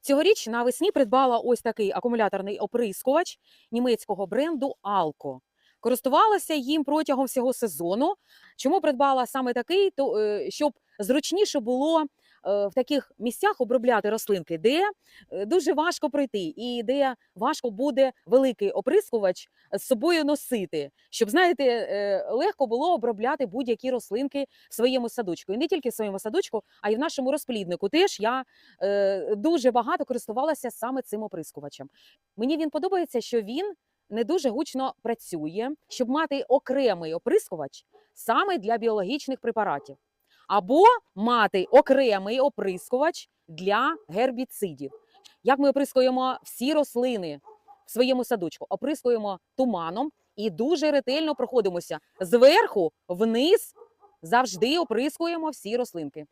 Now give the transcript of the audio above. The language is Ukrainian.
Цьогоріч навесні придбала ось такий акумуляторний оприскувач німецького бренду Алко. Користувалася їм протягом всього сезону. Чому придбала саме такий? То е, щоб зручніше було в таких місцях обробляти рослинки, де е, дуже важко пройти, і де важко буде великий оприскувач з собою носити, щоб знаєте, е, легко було обробляти будь-які рослинки в своєму садочку. І не тільки в своєму садочку, а й в нашому розпліднику. Теж я е, дуже багато користувалася саме цим оприскувачем. Мені він подобається, що він не дуже гучно працює, щоб мати окремий оприскувач саме для біологічних препаратів, або мати окремий оприскувач для гербіцидів. Як ми оприскуємо всі рослини в своєму садочку? Оприскуємо туманом і дуже ретельно проходимося зверху вниз. Завжди оприскуємо всі рослинки.